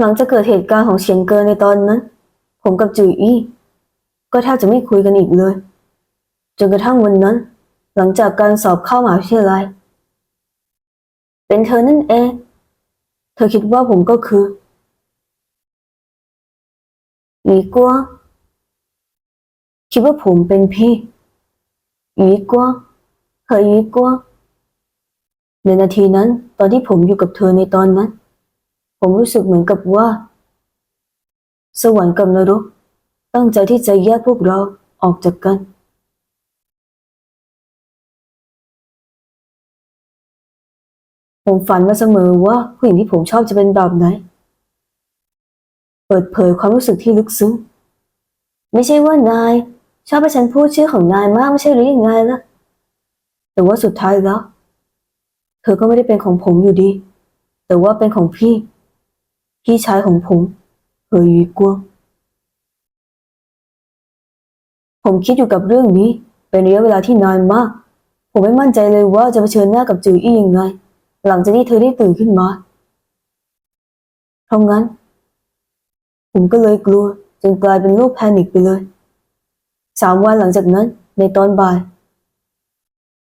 หลังจากเกิดเหตุการณ์ของเฉียงเกินในตอนนั้น ผมกับจุยอี้ก็แทบจะไม่คุยกันอีกเลย จนกระทั่งวันนั้น หลังจากการสอบเข้ามหาวิทยาลัย เป็นเธอนั่นเอง เธอคิดว่าผมก็คือหยีกัวคิดว่าผมเป็นพี่หยีกัวเฮยหยีกัวในนาทีนั้น ตอนที่ผมอยู่กับเธอในตอนนั้น ผมรู้สึกเหมือนกับว่า สวรรค์กับนรก ตั้งใจที่จะแยกพวกเราออกจากกัน ผมฝันมาเสมอว่าผู้หญิงที่ผมชอบจะเป็นแบบไหน เปิดเผยความรู้สึกที่ลึกซึ้ง ไม่ใช่ว่านาย ชอบให้ฉันพูดชื่อของนายมากไม่ใช่หรือยังไงล่ะ แต่ว่าสุดท้ายแล้ว เธอก็ไม่ได้เป็นของผมอยู่ดี แต่ว่าเป็นของพี่ พี่ชายของผมเหอหยีกวง ผมคิดอยู่กับเรื่องนี้ เป็นระยะเวลาที่นานมาก ผมไม่มั่นใจเลยว่าจะเผชิญหน้ากับจืออี้ยังไง หลังจากที่เธอได้ตื่นขึ้นมา เพราะงั้น ผมก็เลยกลัวจนกลายเป็นโรคแพนิคไปเลย สามวันหลังจากนั้นในตอนบ่าย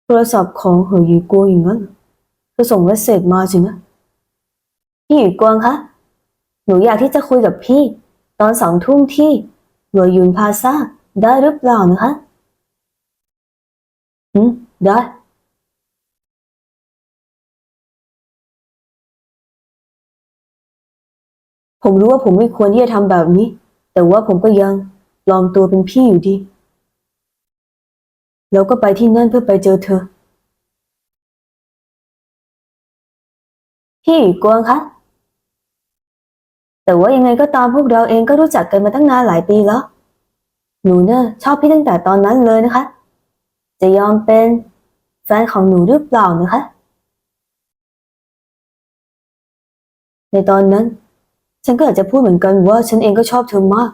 โทรศัพท์ของเหอหยีกวงอย่างนั้นเธอส่งเมสเซจมาสินะพี่หยีกวงคะ นูอยากที่จะคุยกับพี่ ตอนสองทุ่มที่หลัวยุนพาซาได้หรือเปล่านะคะอืมได้ผมรู้ว่าผมไม่ควรที่จะทำแบบนี้ แต่ว่าผมก็ยังปลอมตัวเป็นพี่อยู่ดี แล้วก็ไปที่นั่นเพื่อไปเจอเธอ พี่กวางคะ แต่ว่ายังไงก็ตามพวกเราเองก็รู้จักกันมาตั้งนานหลายปีแล้ว หนูเนี่ยชอบพี่ตั้งแต่ตอนนั้นเลยนะคะ จะยอมเป็นแฟนของหนูหรือเปล่านะคะ ในตอนนั้น ฉันก็อยากจะพูดเหมือนกันว่าฉันเองก็ชอบเธอมาก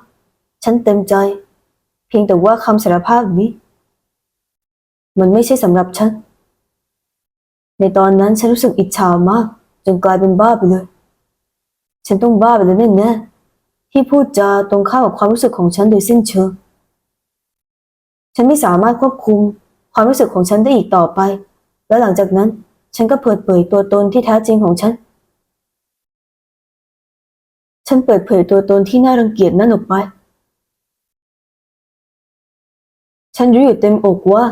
ฉันเต็มใจ เพียงแต่ว่าคำสารภาพนี้ มันไม่ใช่สำหรับฉัน ในตอนนั้นฉันรู้สึกอิจฉามาก จนกลายเป็นบ้าไปเลย ฉันต้องบ้าไปเลยแน่ๆที่พูดจาตรงข้ามกับความรู้สึกของฉันโดยสิ้นเชิง ฉันไม่สามารถควบคุมความรู้สึกของฉันได้อีกต่อไป และหลังจากนั้น ฉันก็เปิดเผยตัวตนที่แท้จริงของฉัน ฉันเปิดเผยตัวตนที่น่ารังเกียจนั่นออกไป ฉันรู้อยู่เต็มอกว่า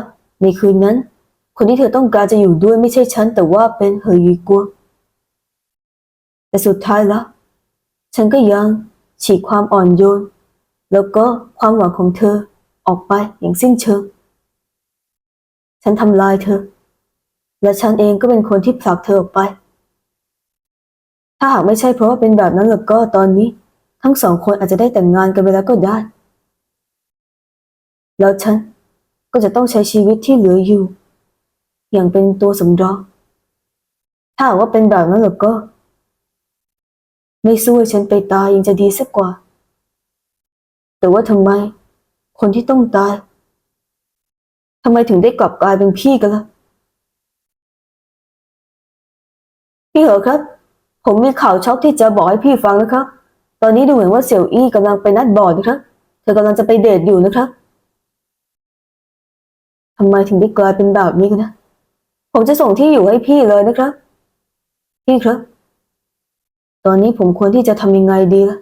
ในคืนนั้น คนที่เธอต้องการจะอยู่ด้วยไม่ใช่ฉัน แต่ว่าเป็นเหอยีกัวแต่สุดท้ายแล้ว ฉันก็ยังฉีกความอ่อนโยน แล้วก็ความหวังของเธอออกไปอย่างสิ้นเชิง ฉันทำลายเธอ และฉันเองก็เป็นคนที่ผลักเธอออกไป ถ้าหากไม่ใช่เพราะว่าเป็นแบบนั้นแล้วก็ตอนนี้ ทั้งสองคนอาจจะได้แต่งงานกันไปแล้วก็ได้ แล้วฉันก็จะต้องใช้ชีวิตที่เหลืออยู่ อย่างเป็นตัวสำรองถ้าหากว่าเป็นแบบนั้นแล้วก็ ไม่สู้ให้ฉันไปตายยังจะดีสักกว่า แต่ว่าทำไม คนที่ต้องตายทำไมถึงได้กลับกลายเป็นพี่กันล่ะพี่เหรอครับ ผมมีข่าวช็อกที่จะบอกให้พี่ฟังนะครับ ตอนนี้ดูเหมือนว่าเสี่ยวอี้กำลังไปนัดบอดนะครับ เธอกำลังจะไปเดทอยู่นะครับทำไมถึงได้กลายเป็นแบบนี้กันนะ ผมจะส่งที่อยู่ให้พี่เลยนะครับ พี่ครับ ตอนนี้ผมควรที่จะทำยังไงดีล่ะ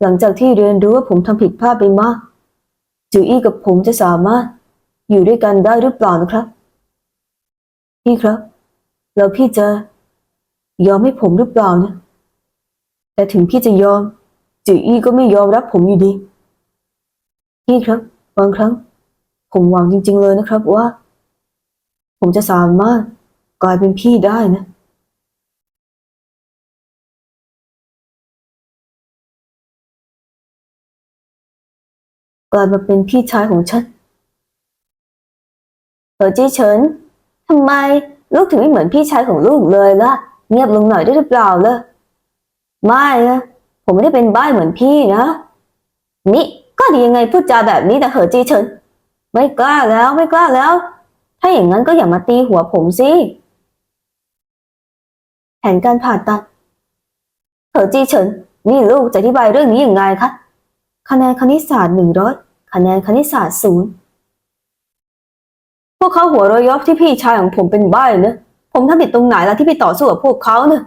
หลังจากที่เรียนรู้ว่าผมทำผิดพลาดไปมากจืออี้กับผมจะสามารถอยู่ด้วยกันได้หรือเปล่านะครับ พี่ครับ แล้วพี่จะยอมให้ผมหรือเปล่านะแต่ถึงพี่จะยอมจืออี้ก็ไม่ยอมรับผมอยู่ดี พี่ครับบางครั้ง ผมหวังจริง ๆ เลยนะครับว่า ผมจะสามารถกลายเป็นพี่ได้นะ กลายมาเป็นพี่ชายของฉันเออจี้เฉินทำไมลูกถึงไม่เหมือนพี่ชายของลูกเลยล่ะ เงียบลงหน่อยได้หรือเปล่าล่ะ ไม่นะผมไม่ได้เป็นบ้าเหมือนพี่นะ นี่ก็ดียังไงพูดจาแบบนี้แต่เหอจี้เฉินไม่กล้าแล้วไม่กล้าแล้ว ถ้าอย่างนั้นก็อย่ามาตีหัวผมสิแผนการผ่าตัดเถอจีเฉินนี่ลูกจะอธิบายเรื่องนี้ยังไงคะ คะแนนคณิตศาสตร์หนึ่งร้อยคะแนนคณิตศาสตร์ศูนย์พวกเขาหัวเรอยยอบที่พี่ชายของผมเป็นใบ้เนะผมทำผิดตรงไหนล่ะที่ไปต่อสู้กับพวกเขาเนะ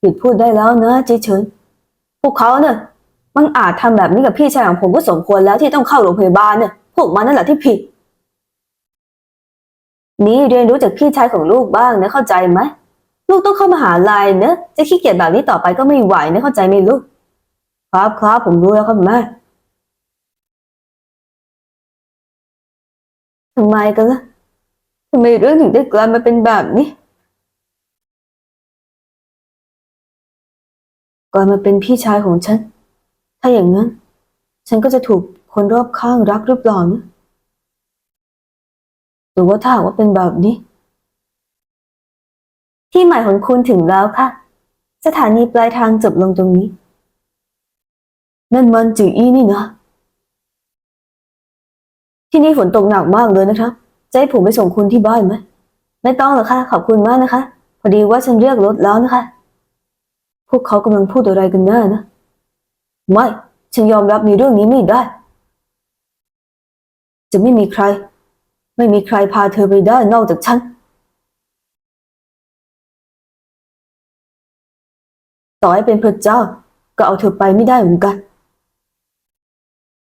หยุดพูดได้แล้วนะจีเฉินพวกเขาเนะมันอาจทำแบบนี้กับพี่ชายของผมก็สมควรแล้วที่ต้องเข้าโรงพยาบาลเนะพวกมันนั่นแหละที่ผิด นี่เรียนรู้จากพี่ชายของลูกบ้างนะเข้าใจไหมลูกต้องเข้ามาหาลัยเนะจะขี้เกียจแบบนี้ต่อไปก็ไม่ไหวนะเข้าใจไหมลูก ครับครับผมรู้แล้วครับแม่ทำไมกันล่ะทำไมเรื่องถึงได้กลายมาเป็นแบบนี้กลายมาเป็นพี่ชายของฉัน ถ้าอย่างนั้น ฉันก็จะถูกคนรอบข้างรักหรือเปล่านะหรือว่าถ้าหากว่าเป็นแบบนี้ ที่หมายของคุณถึงแล้วค่ะ สถานีปลายทางจบลงตรงนี้ นั่นมันจืออี้นี่นะ ที่นี่ฝนตกหนักมากเลยนะครับ จะให้ผมไปส่งคุณที่บ้านไหม ไม่ต้องหรอกค่ะ ขอบคุณมากนะคะ พอดีว่าฉันเรียกรถแล้วนะคะ พวกเขากำลังพูดอะไรกันแน่นะ ไม่ ฉันยอมรับในเรื่องนี้ไม่ได้ จะไม่มีใคร ไม่มีใครพาเธอไปได้นอกจากฉัน ต่อให้เป็นพระเจ้า ก็เอาเธอไปไม่ได้เหมือนกัน